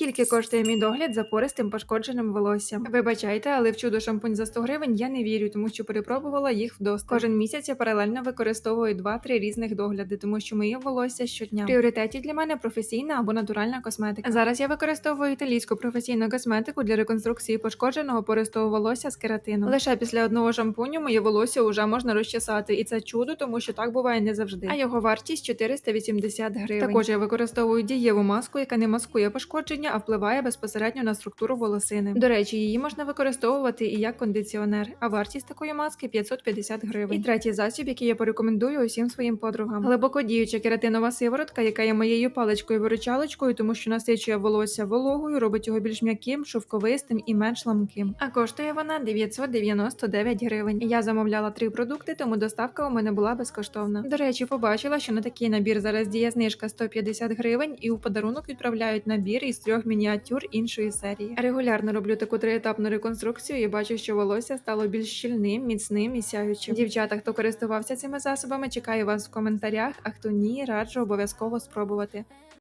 Скільки коштує мій догляд за пористим пошкодженим волоссям? Вибачайте, але в чудо шампунь за 100 гривень я не вірю, тому що перепробувала їх вдосталь. Кожен місяць я паралельно використовую 2-3 різних догляди, тому що миє волосся щодня. Пріоритеті для мене професійна або натуральна косметика. Зараз я використовую італійську професійну косметику для реконструкції пошкодженого пористого волосся з кератину. Лише після одного шампуню моє волосся вже можна розчесати, і це чудо, тому що так буває не завжди. А його вартість 480 гривень. Також я використовую дієву маску, яка не маскує пошкодження, а впливає безпосередньо на структуру волосини. До речі, її можна використовувати і як кондиціонер, а вартість такої маски 550 гривень. І третій засіб, який я порекомендую усім своїм подругам. Глибоко діюча кератинова сиворотка, яка є моєю паличкою виручалочкою, тому що насичує волосся вологою, робить його більш м'яким, шовковистим і менш ламким. А коштує вона 999 гривень. Я замовляла три продукти, тому доставка у мене була безкоштовна. До речі, побачила, що на такий набір зараз діє знижка 150 гривень, і у подарунок відправляють набір із трьох мініатюр іншої серії. Регулярно роблю таку триетапну реконструкцію і бачу, що волосся стало більш щільним, міцним і сяючим. Дівчата, хто користувався цими засобами, чекаю вас в коментарях. А хто ні, раджу обов'язково спробувати.